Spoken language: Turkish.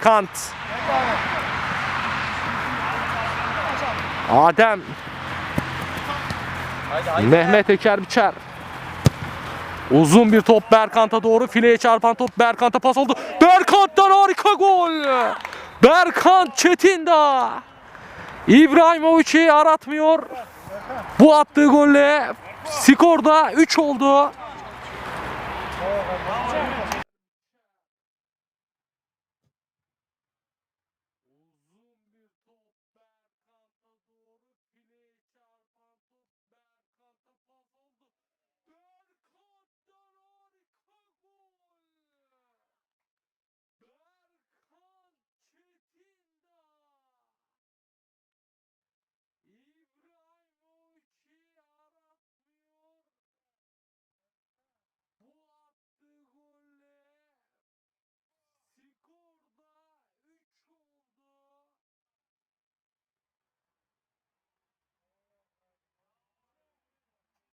Berkant. Adem. Mehmet Eker Biçer. Uzun bir top Berkant'a doğru fileye çarpan top Berkant'a pas oldu. Berkant'tan harika gol. Berkant Çetindağ. İbrahimovic'i aratmıyor. Bu attığı golle skorda 3 oldu.